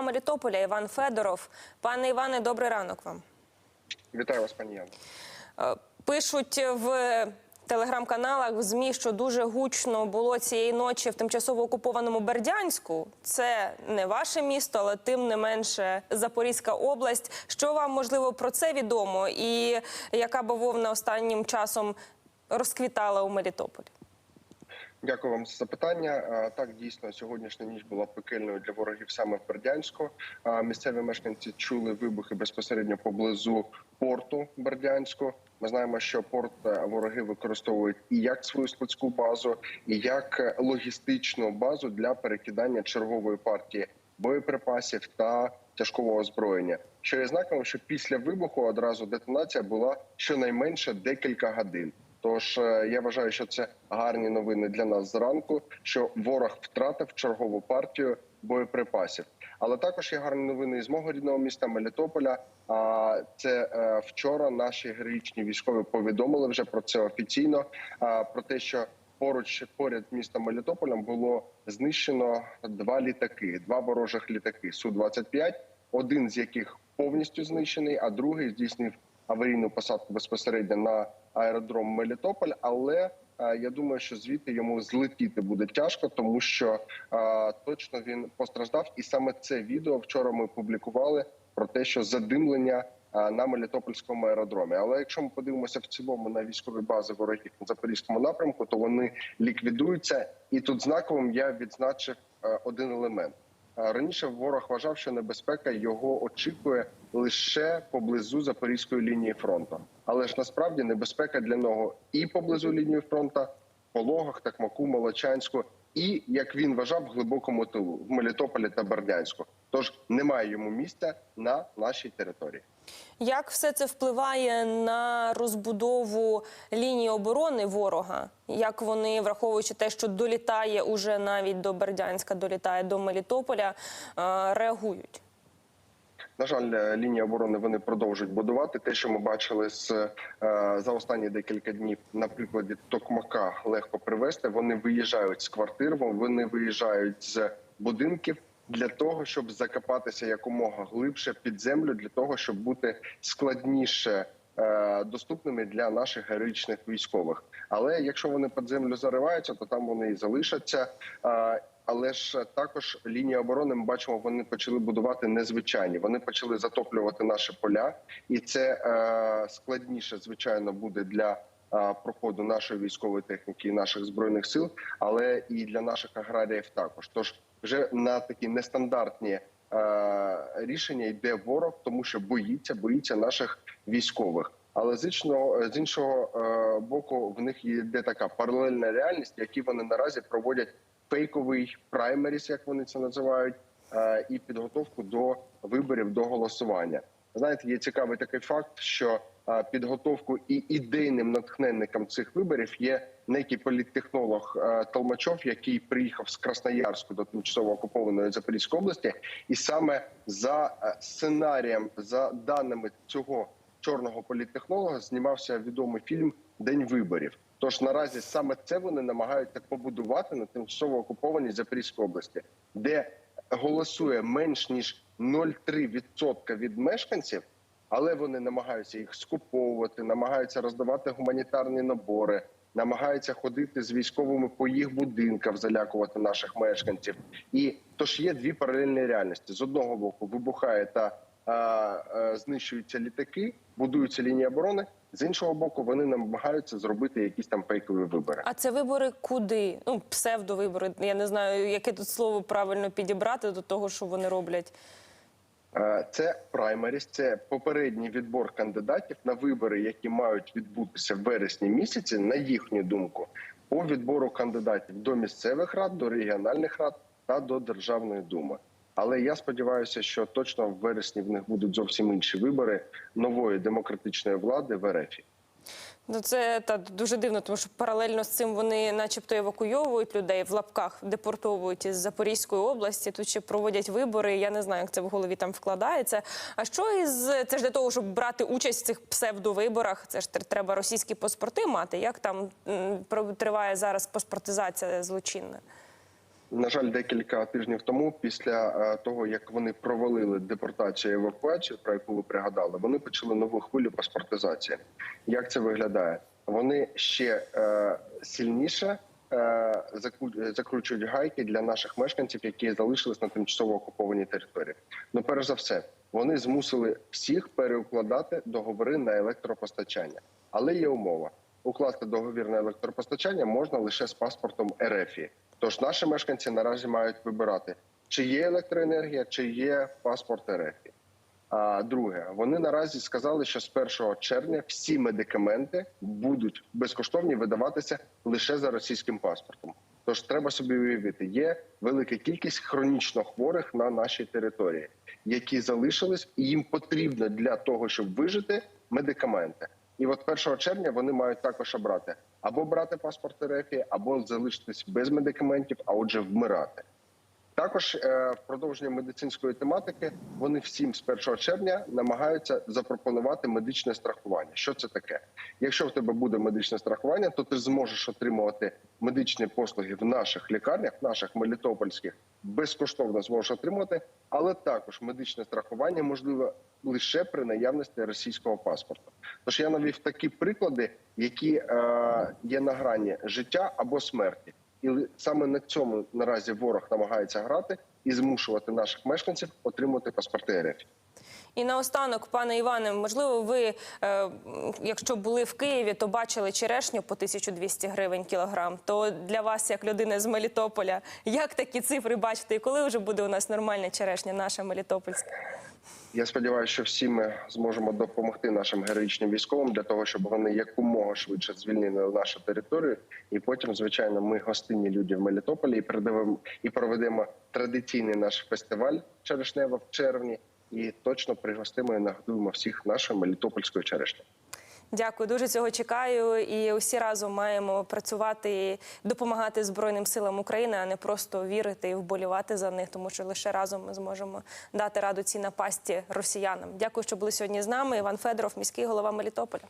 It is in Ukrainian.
голова Мелітополя Іван Федоров. Пане Іване, добрий ранок вам. Вітаю вас, пані Яна. Е, Пишуть в телеграм-каналах в змі, що дуже гучно було цієї ночі в тимчасово окупованому Бердянську. Це не ваше місто, але тим не менше Запорізька область. Що вам можливо про це відомо, і яка бавовна останнім часом розквітала у Мелітополі? Дякую вам за запитання. Так, дійсно, сьогоднішня ніч була пекельною для ворогів саме в Бердянську. Місцеві мешканці чули вибухи безпосередньо поблизу порту Бердянську. Ми знаємо, що порт е, вороги використовують і як свою складську базу, і як е, логістичну базу для перекидання чергової партії боєприпасів та тяжкого озброєння. Що є знаком, що після вибуху одразу детонація була щонайменше декілька годин. Тож е, я вважаю, що це гарні новини для нас зранку. Що ворог втратив чергову партію боєприпасів. Але також є гарні новини із мого рідного міста Мелітополя. А це е, вчора наші героїчні військові повідомили вже про це офіційно. Про те, що поруч поряд з містом Мелітополем було знищено два літаки, два ворожих літаки су 25 один з яких повністю знищений, а другий здійснив аварійну посадку безпосередньо на аеродром Мелітополь. Але е, я думаю, що звідти йому злетіти буде тяжко, тому що е, точно він постраждав. І саме це відео вчора ми публікували про те, що задимлення е, на Мелітопольському аеродромі. Але якщо ми подивимося в цілому на військові бази ворогів на запорізькому напрямку, то вони ліквідуються. І тут знаковим я відзначив е, один елемент. Раніше ворог вважав, що небезпека його очікує лише поблизу запорізької лінії фронту. Але ж насправді небезпека для нього і поблизу лінії фронту, Пологах, Такмаку, Молочанську, і як він вважав, в глибокому тилу в Мелітополі та Бердянську. Тож немає йому місця на нашій території. Як все це впливає на розбудову лінії оборони ворога? Як вони, враховуючи те, що долітає уже навіть до Бердянська, долітає до Мелітополя, е, реагують? На жаль, е, лінії оборони вони продовжують будувати. Те, що ми бачили з е, за останні декілька днів, на прикладі Токмака легко привести. Вони виїжджають з квартир, вони виїжджають з будинків для того, щоб закопатися якомога глибше під землю, для того, щоб бути складніше. е, Доступними для наших героїчних військових, але якщо вони під землю зариваються, то там вони і залишаться. Е, Але ж також лінії оборони ми бачимо, вони почали будувати незвичайні. Вони почали затоплювати наші поля, і це е, складніше, звичайно, буде для проходу нашої військової техніки і наших збройних сил, але і для наших аграріїв також. Тож вже на такі нестандартні е, рішення йде ворог, тому що боїться, боїться наших військових. Але з іншого, з іншого е, боку, в них є така паралельна реальність, які вони наразі проводять фейковий праймеріс, як вони це називають, е, і підготовку до виборів до голосування. Знаєте, є цікавий такий факт, що підготовку і ідейним натхненником цих виборів є некий політтехнолог Толмачов, який приїхав з Красноярську до тимчасово окупованої Запорізької області, і саме за сценарієм, за даними цього чорного політтехнолога, знімався відомий фільм День виборів. Тож наразі саме це вони намагаються побудувати на тимчасово окупованій Запорізькій області, де голосує менш ніж 0,3% від мешканців, але вони намагаються їх скуповувати, намагаються роздавати гуманітарні набори, намагаються ходити з військовими по їх будинках, залякувати наших мешканців. І тож є дві паралельні реальності: з одного боку вибухає та а, а, знищуються літаки, будуються лінії оборони. З іншого боку, вони намагаються зробити якісь там фейкові вибори. А це вибори куди? Ну, псевдовибори. Я не знаю, яке тут слово правильно підібрати до того, що вони роблять. Е, Це праймеріс, це попередній відбор кандидатів на вибори, які мають відбутися в вересні місяці, на їхню думку, по відбору кандидатів до місцевих рад, до регіональних рад та до державної думи. Але я сподіваюся, що точно в вересні в них будуть зовсім інші вибори нової демократичної влади в РФ. Ну це та дуже дивно, тому що паралельно з цим вони, начебто, евакуйовують людей в лапках, депортовують із Запорізької області. Тут ще проводять вибори. Я не знаю, як це в голові там вкладається. А що із це ж для того, щоб брати участь в цих псевдовиборах? Це ж тр- треба російські паспорти мати. Як там триває зараз паспортизація злочинна? На жаль, декілька тижнів тому, після е, того як вони провалили депортацію евакуацію, про яку ви пригадали, вони почали нову хвилю паспортизації. Як це виглядає? Вони ще е, сильніше е, закручують гайки для наших мешканців, які залишились на тимчасово окупованій території. Ну, перш за все, вони змусили всіх переукладати договори на електропостачання, але є умова. Укласти договір на електропостачання можна лише з паспортом РФІ. Тож наші мешканці наразі мають вибирати, чи є електроенергія, чи є паспорт РФІ. А друге, вони наразі сказали, що з 1 червня всі медикаменти будуть безкоштовні видаватися лише за російським паспортом. Тож треба собі уявити, є велика кількість хронічно хворих на нашій території, які залишились, і їм потрібно для того, щоб вижити медикаменти. І от 1 червня вони мають також обрати або брати паспорт РФ, або залишитись без медикаментів, а отже, вмирати. Також е, продовження медицинської тематики вони всім з 1 червня намагаються запропонувати медичне страхування. Що це таке? Якщо в тебе буде медичне страхування, то ти зможеш отримувати медичні послуги в наших лікарнях, наших мелітопольських, безкоштовно зможеш отримати, але також медичне страхування можливо лише при наявності російського паспорту. Тож я навів такі приклади, які е, є на грані життя або смерті. І саме на цьому наразі ворог намагається грати і змушувати наших мешканців отримувати паспорти РФ. І наостанок, пане Іване, можливо, ви, е, якщо були в Києві, то бачили черешню по 1200 гривень кілограм. То для вас, як людини з Мелітополя, як такі цифри бачите? І коли вже буде у нас нормальна черешня, наша Мелітопольська? Я сподіваюся, що всі ми зможемо допомогти нашим героїчним військовим для того, щоб вони якомога швидше звільнили нашу територію. І потім, звичайно, ми гостинні люди в Мелітополі і і проведемо традиційний наш фестиваль черешнева в червні. І точно пригостимо і нагодуємо всіх нашою мелітопольською черешнею. Дякую, дуже цього чекаю. І усі разом маємо працювати і допомагати Збройним силам України, а не просто вірити і вболівати за них, тому що лише разом ми зможемо дати раду цій напасті росіянам. Дякую, що були сьогодні з нами. Іван Федоров, міський голова Мелітополя.